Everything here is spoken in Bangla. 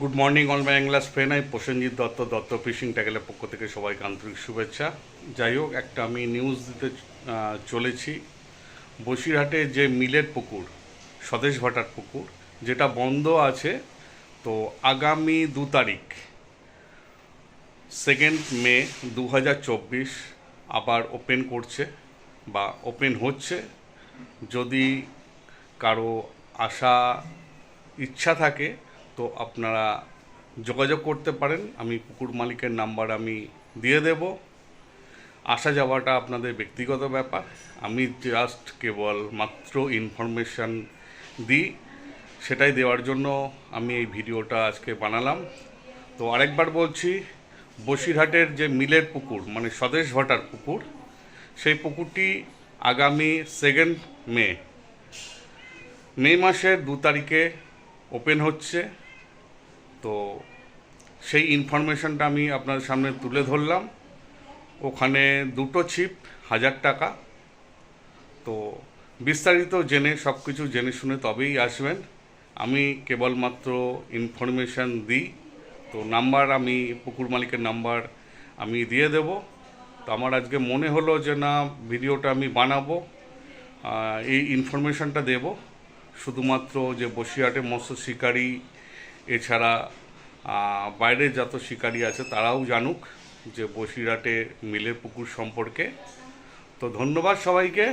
Good morning all my English friend আমি প্রসেনজিৎ দত্ত দত্ত ফিশিং ট্যাগেলের পক্ষ থেকে সবাইকে আন্তরিক শুভেচ্ছা। যাই হোক, একটা আমি নিউজ দিতে চলেছি। বসিরহাটে যে মিলের পুকুর, স্বদেশ ভাটার পুকুর, যেটা বন্ধ আছে, তো আগামী দু তারিখ সেকেন্ড মে দু হাজার চব্বিশ আবার ওপেন করছে বা ওপেন হচ্ছে। যদি কারও আসা ইচ্ছা থাকে তো আপনারা যোগাযোগ করতে পারেন। আমি পুকুর মালিকের নাম্বার আমি দিয়ে দেব। আসা যাওয়াটা আপনাদের ব্যক্তিগত ব্যাপার। আমি জাস্ট কেবল মাত্র ইনফরমেশান দিই। সেটাই দেওয়ার জন্য আমি এই ভিডিওটা আজকে বানালাম। তো আরেকবার বলছি, বসিরহাটের যে মিলের পুকুর মানে স্বদেশ ভাটার পুকুর, সেই পুকুরটি আগামী সেকেন্ড মে মে মাসের দু তারিখে ওপেন হচ্ছে। তো সেই ইনফরমেশনটা আমি আপনার সামনে তুলে ধরলাম। ওখানে দুটো ছিপ হাজার টাকা। তো বিস্তারিত জেনে সব কিছু জেনে শুনে তবেই আসবেন। আমি কেবলমাত্র ইনফরমেশান দিই। তো নাম্বার আমি, পুকুর মালিকের নাম্বার আমি দিয়ে দেব। তো আমার আজকে মনে হলো যে না, ভিডিওটা আমি বানাবো। এই ইনফরমেশনটা দেব। শুধুমাত্র যে বসিরহাটে মৎস্য শিকারী এছাড়া বাইরের যত শিকারী আছে তারাও জানুক যে বসিরহাটে মিলে পুকুর সম্পর্কে। তো ধন্যবাদ সবাইকে।